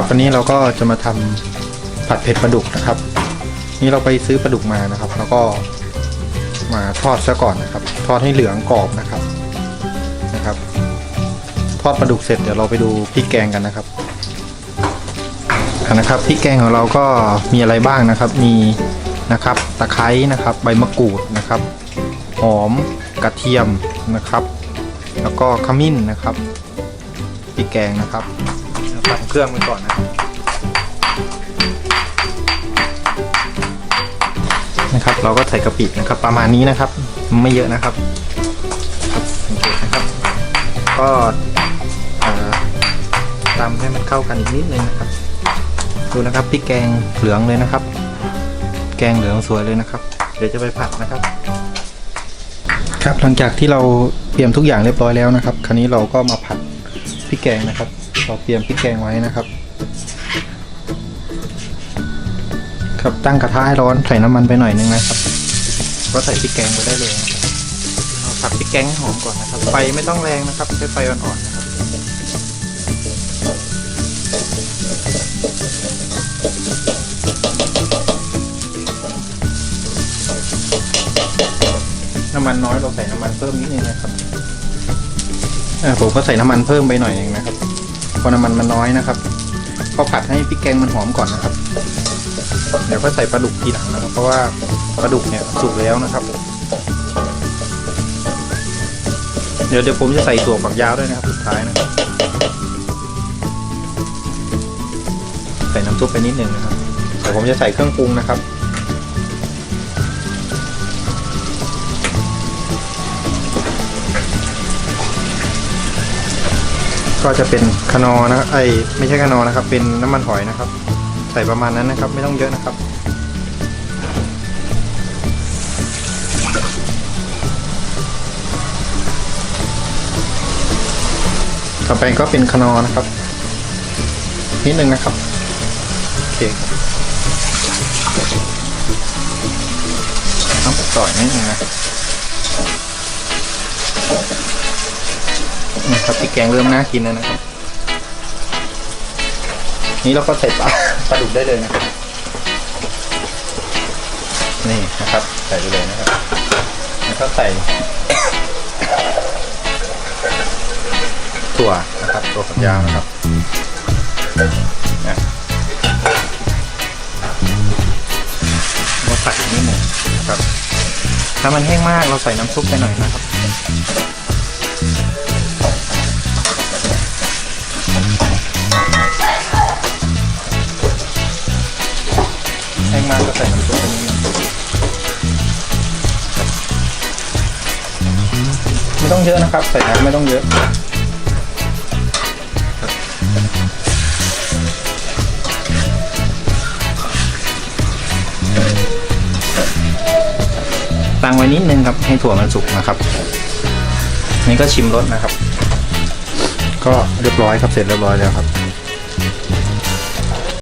ครับวันนี้เราก็จะมาทำผัดเผ็ดปลาดุกนะครับ นี่เราไปซื้อปลาดุกมานะครับ แล้วก็มาทอดซะก่อนนะครับ ทอดให้เหลืองกรอบนะครับนะครับ ทอดปลาดุกเสร็จเดี๋ยวเราไปดูพริกแกงกันนะครับนะครับพริกแกงของเราก็มีอะไรบ้างนะครับ มีนะครับ ตะไคร้นะครับ ใบมะกรูดนะครับ หอมกระเทียมนะครับ แล้วก็ขมิ้นนะครับพริกแกงนะครับ ทำเครื่องไปก่อนนะครับนะครับ เราก็ใส่กะปินะครับ ประมาณนี้นะครับ ไม่เยอะนะครับครับสังเกตนะครับ ก็ตำให้มันเข้ากันอีกนิดนึงนะครับ ดูนะครับพริกแกงเหลืองเลยนะครับ แกงเหลืองสวยเลยนะครับ เดี๋ยวจะไปผัดนะครับ ครับหลังจากที่เราเตรียมทุกอย่างเรียบร้อยแล้วนะครับ คราวนี้เราก็มาผัดพริกแกงนะครับ เราเตรียมพริกแกงไว้นะครับ ครับตั้งกระทะให้ร้อนใส่น้ำมันไปหน่อยนึงนะครับ ก็ใส่พริกแกงไปได้เลยเราผัดพริกแกงให้หอมก่อนนะครับไฟไม่ต้องแรงนะครับใช้ไฟอ่อนๆนะครับน้ำมันน้อยเราใส่น้ำมันเพิ่มนิดนึงนะครับผมก็ใส่น้ำมันเพิ่มไปหน่อยเองนะครับ พราะน้ำมันมันน้อยนะครับก็ผัดให้พริกแกงมันหอมก่อนนะครับ เดี๋ยวก็ใส่ปลาดุกทีหลังนะครับ เพราะว่าปลาดุกเนี่ยสุกแล้วนะครับ เดี๋ยวเดี๋ยวผมจะใส่ถั่วฝักยาวด้วยนะครับสุดท้ายนะครับใส่น้ำซุปไปนิดนึงนะครับเดี๋ยวผมจะใส่เครื่องปรุงนะครับ ก็จะเป็นคนอร์นะไอไม่ใช่คนอนะครับ เป็นน้ำมันหอยนะครับ ใส่ประมาณนั้นนะครับ ไม่ต้องเยอะนะครับต่อไปก็เป็นคนอนะครับ นิดนึงนะครับโอเคต้องต่อยนิดนึงนะ นี่ครับพริกแกงเริ่มน่ากินแล้วนะครับ นี้เราก็ใส่ปลาปลาดุกได้เลยนะครับนี่นะครับ ใส่ไปเลยนะครับแล้วก็ใส่ถั่วนะครับตัวฝักยาวนะครับนะเราใส่อีกนิดหนึ่งนะครับ ถ้ามันแห้งมากเราใส่น้ำซุปไปหน่อยนะครับ แห้งมากก็ใส่น้ำซุปไปนิดนึงไม่ต้องเยอะนะครับ ใส่น้ำไม่ต้องเยอะตั้งไว้นิดนึงครับ ให้ถั่วมันสุกนะครับ นี่ก็ชิมรสนะครับ ก็เรียบร้อยครับเสร็จเรียบร้อยแล้วครับ